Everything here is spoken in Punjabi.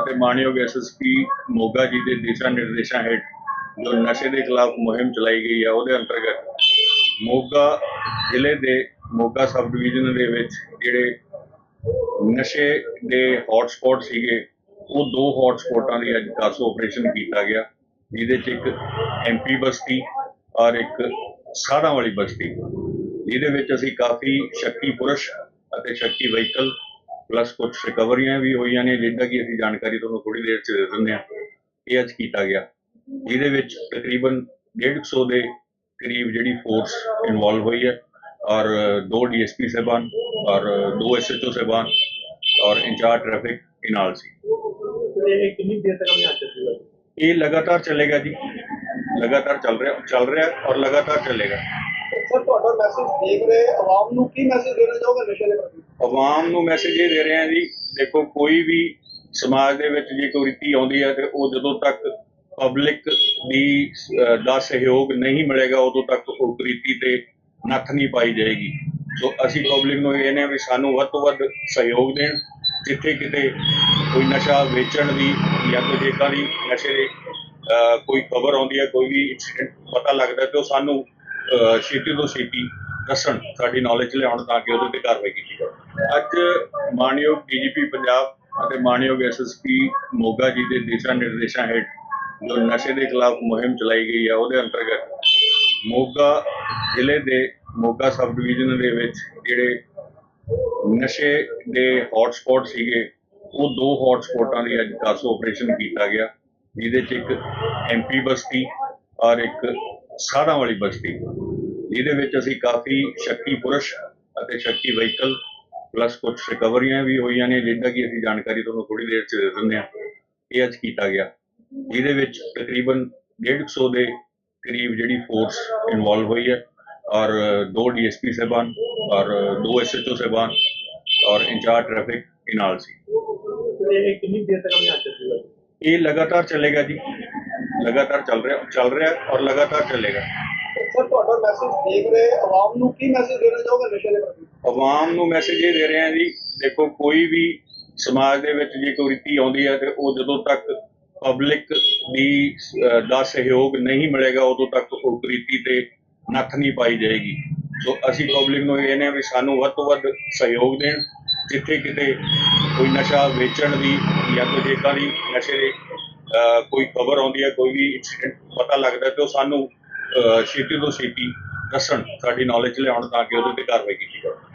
ਅਤੇ ਮਾਨਯੋਗ ਐਸਐਸਪੀ ਮੋਗਾ ਜੀ ਦੇ ਦਿਸ਼ਾ ਨਿਰਦੇਸ਼ਾਂ ਹੇਠ ਜੋ ਨਸ਼ੇ ਦੇ ਖਿਲਾਫ ਮੁਹਿੰਮ ਚਲਾਈ ਗਈ ਹੈ ਉਹਦੇ ਅੰਤਰਗਤ ਮੋਗਾ ਜ਼ਿਲ੍ਹੇ ਦੇ ਮੋਗਾ ਸਬ ਡਿਵੀਜ਼ਨ ਦੇ ਵਿੱਚ ਜਿਹੜੇ ਨਸ਼ੇ ਦੇ ਹੌਟਸਪੌਟ ਸੀਗੇ, ਉਹ ਦੋ ਹੌਟਸਪੌਟਾਂ ਦੀ ਅੱਜ 10 ਆਪਰੇਸ਼ਨ ਕੀਤਾ ਗਿਆ। ਜਿਹਦੇ ਚ ਇੱਕ ਐਮਪੀ ਬਸਤੀ ਔਰ ਇੱਕ ਸਾਧਾਂ ਵਾਲੀ ਬਸਤੀ। ਜਿਹਦੇ ਵਿੱਚ ਅਸੀਂ ਕਾਫੀ ਸ਼ੱਕੀ ਪੁਰਸ਼ ਅਤੇ ਸ਼ੱਕੀ ਵਹੀਕਲ ਪਲੱਸ ਕੁਝ ਰਿਕਵਰੀਆਂ ਵੀ ਹੋਈਆਂ ਨੇ, ਜਿੱਦਾਂ ਕਿ ਅਸੀਂ ਜਾਣਕਾਰੀ ਤੁਹਾਨੂੰ ਥੋੜੀ ਦੇਰ ਚ ਦੇ ਦਿੰਦੇ ਹਾਂ ਇਹ ਅੱਜ ਕੀਤਾ ਗਿਆ। ਜਿਹਦੇ ਵਿੱਚ ਤਕਰੀਬਨ 150 ਦੇ ਕਰੀਬ ਜਿਹੜੀ ਫੋਰਸ ਇਨਵੋਲਵ ਹੋਈ ਹੈ, ਔਰ ਦੋ ਡੀਐਸਪੀ ਸਾਹਿਬਾਨ, ਔਰ ਦੋ ਐਸਐਚਓ ਸਾਹਿਬਾਨ, ਔਰ ਇੰਚਾਰਜ ਟ੍ਰੈਫਿਕ ਇਹ ਨਾਲ ਸੀ। ਇਹ ਕਿੰਨੀ ਦੇਰ ਤੱਕ ਅਭਿਆਨ ਚੱਲੇਗਾ ਇਹ ਲਗਾਤਾਰ ਚੱਲੇਗਾ ਜੀ। ਲਗਾਤਾਰ ਚੱਲ ਰਿਹਾ ਚੱਲ ਰਿਹਾ ਔਰ ਲਗਾਤਾਰ ਚੱਲੇਗਾ। ਸਰ ਤੁਹਾਡਾ ਮੈਸੇਜ ਦੇਖ ਰਹੇ, ਆਵਾਮ ਨੂੰ ਕੀ ਮੈਸੇਜ ਦੇਣਾ ਚਾਹੋਗੇ ਨਸ਼ੇ ਦੇ ਪ੍ਰਤੀ? ਆਵਾਮ ਨੂੰ ਮੈਸੇਜ ਇਹ ਦੇ ਰਹੇ ਹਾਂ ਜੀ ਦੇਖੋ ਕੋਈ ਵੀ ਸਮਾਜ ਦੇ ਵਿੱਚ ਜੇ ਕੋਈ ਰੀਤੀ ਆਉਂਦੀ ਹੈ ਤੇ ਉਹ ਜਦੋਂ ਤੱਕ ਪਬਲਿਕ ਦੀ ਦਾ ਸਹਿਯੋਗ ਨਹੀਂ ਮਿਲੇਗਾ ਉਦੋਂ ਤੱਕ ਉਹ ਰੀਤੀ ਤੇ ਨੱਥ ਨਹੀਂ ਪਾਈ ਜਾਏਗੀ। ਸੋ ਅਸੀਂ ਪਬਲਿਕ ਨੂੰ ਇਹ ਕਹਿੰਦੇ ਹਾਂ ਵੀ ਸਾਨੂੰ ਵੱਧ ਤੋਂ ਵੱਧ ਸਹਿਯੋਗ ਦੇਣ ਜਿੱਥੇ ਕਿਤੇ ਕੋਈ ਨਸ਼ਾ ਵੇਚਣ ਦੀ ਜਾਂ ਕੋਈ ਏਦਾਂ ਦੀ ਨਸ਼ੇ ਦੀ ਅਹ, ਕੋਈ ਖਬਰ ਆਉਂਦੀ ਹੈ ਕੋਈ ਵੀ ਇਨਸੀਡੈਂਟ ਪਤਾ ਲੱਗਦਾ ਤੇ ਉਹ ਸਾਨੂੰ ਅਹ, ਛੇਤੀ ਤੋਂ ਛੇਤੀ ਦੱਸਣ, ਸਾਡੀ ਨੌਲੇਜ ਲਿਆਉਣ ਤਾਂ ਕਿ ਉਹਦੇ ਤੇ ਕਾਰਵਾਈ ਕੀਤੀ ਜਾਵੇ। ਅੱਜ ਮਾਨਯੋਗ ਡੀਜੀਪੀ ਪੰਜਾਬ ਅਤੇ ਮਾਨਯੋਗ ਐਸਐਸਪੀ ਮੋਗਾ ਜੀ ਦੇ ਦਿਸ਼ਾ ਨਿਰਦੇਸ਼ਾਂ ਹੇਠ ਜੋ ਨਸ਼ੇ ਦੇ ਖਿਲਾਫ ਮੁਹਿੰਮ ਚਲਾਈ ਗਈ ਹੈ ਉਹਦੇ ਅੰਤਰਗਤ ਮੋਗਾ ਜ਼ਿਲ੍ਹੇ ਦੇ ਮੋਗਾ ਸਬ ਡਿਵੀਜ਼ਨ ਦੇ ਵਿੱਚ ਜਿਹੜੇ ਨਸ਼ੇ ਦੇ ਹੌਟਸਪੌਟ ਸੀਗੇ, ਉਹ ਦੋ ਹੌਟਸਪੌਟਾਂ ਦੀ ਅੱਜ 10 ਆਪਰੇਸ਼ਨ ਕੀਤਾ ਗਿਆ। ਜਿਹਦੇ ਚ ਇੱਕ ਐਮਪੀ ਬਸਤੀ ਔਰ ਇੱਕ ਸਾਧਾਂ ਵਾਲੀ ਬਸਤੀ। ਜਿਹਦੇ ਵਿੱਚ ਅਸੀਂ ਕਾਫੀ ਸ਼ੱਕੀ ਪੁਰਸ਼ ਅਤੇ ਸ਼ੱਕੀ ਵਹੀਕਲ ਪਲੱਸ ਕੁਝ ਰਿਕਵਰੀਆਂ ਵੀ ਹੋਈਆਂ ਨੇ, ਜਿੱਦਾਂ ਕਿ ਅਸੀਂ ਜਾਣਕਾਰੀ ਤੁਹਾਨੂੰ ਥੋੜੀ ਦੇਰ ਚ ਦੇ ਦਿੰਦੇ ਹਾਂ, ਇਹ ਅੱਜ ਕੀਤਾ ਗਿਆ। ਜਿਹਦੇ ਵਿੱਚ ਤਕਰੀਬਨ 150 ਦੇ ਕਰੀਬ ਜਿਹੜੀ ਫੋਰਸ ਇਨਵੋਲਵ ਹੋਈ ਹੈ, ਔਰ ਦੋ ਡੀਐਸਪੀ ਸਾਹਿਬਾਨ, ਔਰ ਦੋ ਐਸਐਚਓ ਸਾਹਿਬਾਨ, ਔਰ ਇੰਚਾਰਜ ਟ੍ਰੈਫਿਕ ਇਹ ਨਾਲ ਸੀ। ਇਹ ਕਿੰਨੀ ਦੇਰ ਤੱਕ ਅਭਿਆਨ ਚੱਲੇਗਾ ਇਹ ਲਗਾਤਾਰ ਚੱਲੇਗਾ ਜੀ, ਲਗਾਤਾਰ ਚੱਲ ਰਿਹਾ ਚੱਲ ਰਿਹਾ ਔਰ ਲਗਾਤਾਰ ਚੱਲੇਗਾ। ਸਰ, ਤੁਹਾਡਾ ਮੈਸੇਜ ਦੇਖ ਰਹੇ ਆਵਾਮ ਨੂੰ ਕੀ ਮੈਸੇਜ ਦੇਣਾ ਚਾਹੋਗੇ ਨਸ਼ੇ ਦੇ ਪ੍ਰਤੀ? ਆਵਾਮ ਨੂੰ ਮੈਸੇਜ ਇਹ ਦੇ ਰਹੇ ਹਾਂ ਜੀ, ਦੇਖੋ, ਕੋਈ ਵੀ ਸਮਾਜ ਦੇ ਵਿੱਚ ਜੇ ਕੋਈ ਰੀਤੀ ਆਉਂਦੀ ਹੈ, ਤੇ ਉਹ ਜਦੋਂ ਤੱਕ ਪਬਲਿਕ ਦੀ ਦਾ ਸਹਿਯੋਗ ਨਹੀਂ ਮਿਲੇਗਾ, ਉਦੋਂ ਤੱਕ ਉਹ ਰੀਤੀ ਤੇ ਨੱਥ ਨਹੀਂ ਪਾਈ ਜਾਏਗੀ। ਸੋ ਅਸੀਂ ਪਬਲਿਕ ਨੂੰ ਇਹ ਕਹਿੰਦੇ ਹਾਂ ਵੀ ਸਾਨੂੰ ਵੱਧ ਤੋਂ ਵੱਧ ਸਹਿਯੋਗ ਦੇਣ, ਜਿੱਥੇ ਕਿਤੇ ਕੋਈ ਨਸ਼ਾ ਵੇਚਣ ਦੀ ਜਾਂ ਕੋਈ ਏਦਾਂ ਦੀ ਨਸ਼ੇ ਦੀ ਕੋਈ ਖਬਰ ਆਉਂਦੀ ਹੈ, ਕੋਈ ਵੀ ਇਨਸੀਡੈਂਟ ਪਤਾ ਲੱਗਦਾ ਤੇ ਉਹ ਸਾਨੂੰ ਛੇਤੀ ਤੋਂ ਛੇਤੀ ਦੱਸਣ ਸਾਡੀ ਨੌਲੇਜ ਲਿਆਉਣ ਤਾਂ ਕਿ ਉਹਦੇ ਤੇ ਕਾਰਵਾਈ ਕੀਤੀ ਜਾਵੇ।